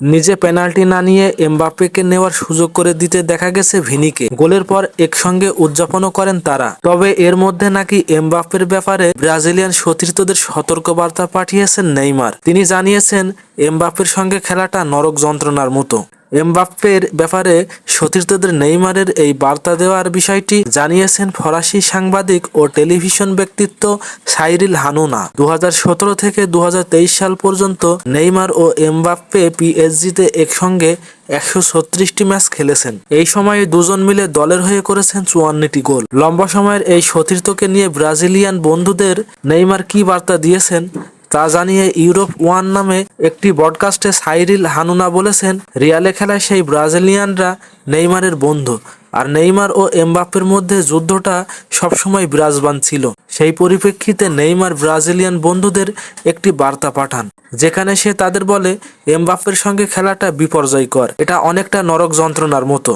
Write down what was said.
নিজে পেনাল্টি না নিয়ে এমবাপ্পেকে নেওয়ার সুযোগ করে দিতে দেখা গেছে ভিনিকে। গোলের পর একসঙ্গে উদযাপনও করেন তারা। তবে এর মধ্যে নাকি এমবাপ্পের ব্যাপারে ব্রাজিলিয়ান সতীর্থদের সতর্কবার্তা পাঠিয়েছেন নেইমার। তিনি জানিয়েছেন, এমবাপ্পের সঙ্গে খেলাটা নরক যন্ত্রণার মতো। এমবাপ্পের ব্যাপারে সতীর্থদের নেইমারের এই বার্তা দেওয়ার বিষয়টি জানিয়েছেন ফরাসি সাংবাদিক ও টেলিভিশন ব্যক্তিত্ব সাইরিল হানুনা। দু হাজার সতেরো থেকে দু হাজার তেইশ সাল পর্যন্ত নেইমার ও এমবাপ্পে পিএসজিতে একসঙ্গে একশো ছত্রিশটি ম্যাচ খেলেছেন। এই সময়ে দুজন মিলে দলের হয়ে করেছেন চুয়ান্নটি গোল। লম্বা সময়ের এই সতীর্থকে নিয়ে ব্রাজিলিয়ান বন্ধুদের নেইমার কি বার্তা দিয়েছেন তা জানিয়ে ইউরোপ ওয়ান নামে একটি বডকাস্টে সাইরিল হানুনা বলেছেন, রিয়ালে খেলায় সেই ব্রাজিলিয়ানরা নেইমারের বন্ধু। আর নেইমার ও এমবাপ্পের মধ্যে যুদ্ধটা সবসময় বিরাজমান ছিল। সেই পরিপ্রেক্ষিতে নেইমার ব্রাজিলিয়ান বন্ধুদের একটি বার্তা পাঠান, যেখানে সে তাদের বলে, এমবাপ্পের সঙ্গে খেলাটা বিপর্যয়কর। এটা অনেকটা নরক যন্ত্রণার মতো।